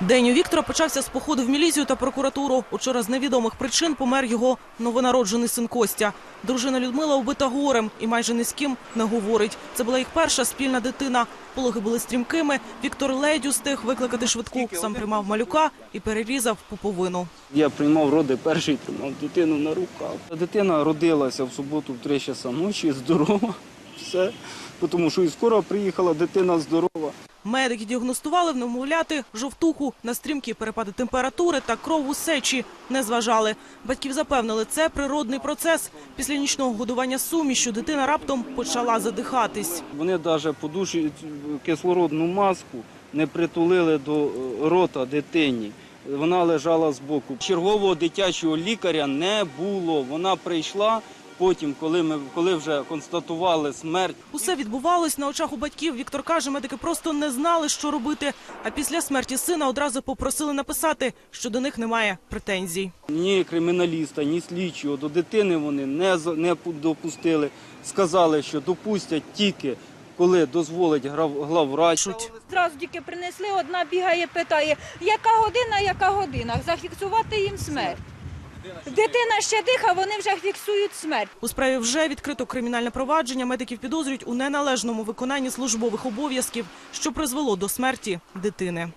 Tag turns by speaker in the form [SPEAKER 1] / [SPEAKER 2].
[SPEAKER 1] День у Віктора почався з походу в міліцію та прокуратуру. Учора з невідомих причин помер його новонароджений син Костя. Дружина Людмила убита горем і майже ні з ким не говорить. Це була їх перша спільна дитина. Пологи були стрімкими. Віктор ледь устиг викликати швидку. Сам приймав малюка і перерізав пуповину.
[SPEAKER 2] Я приймав роди перший, тримав дитину на руках. Дитина родилася в суботу в 3 часа ночі, здорова, все. Тому що і скоро приїхала дитина здорова.
[SPEAKER 1] Медики діагностували в немовляти жовтуху на стрімкі перепади температури та кров у сечі. Не зважали. Батьків запевнили, це природний процес. Після нічного годування сумішю дитина раптом почала задихатись.
[SPEAKER 2] Вони навіть подушують кислородну маску, не притулили до е, рота дитині. Вона лежала збоку. Чергового дитячого лікаря не було. Вона прийшла потім, коли ми коли вже констатували смерть.
[SPEAKER 1] Усе відбувалось на очах у батьків. Віктор каже, медики просто не знали, що робити. А після смерті сина одразу попросили написати, що до них немає претензій.
[SPEAKER 2] Ні криміналіста, ні слідчого до дитини вони не, не допустили. Сказали, що допустять тільки коли дозволить грав- главврач.
[SPEAKER 3] Зразу тільки принесли, одна бігає, питає, яка година, яка година, зафіксувати їм смерть. Дитина ще дихає, вони вже фіксують смерть.
[SPEAKER 1] У справі вже відкрито кримінальне провадження. Медиків підозрюють у неналежному виконанні службових обов'язків, що призвело до смерті дитини.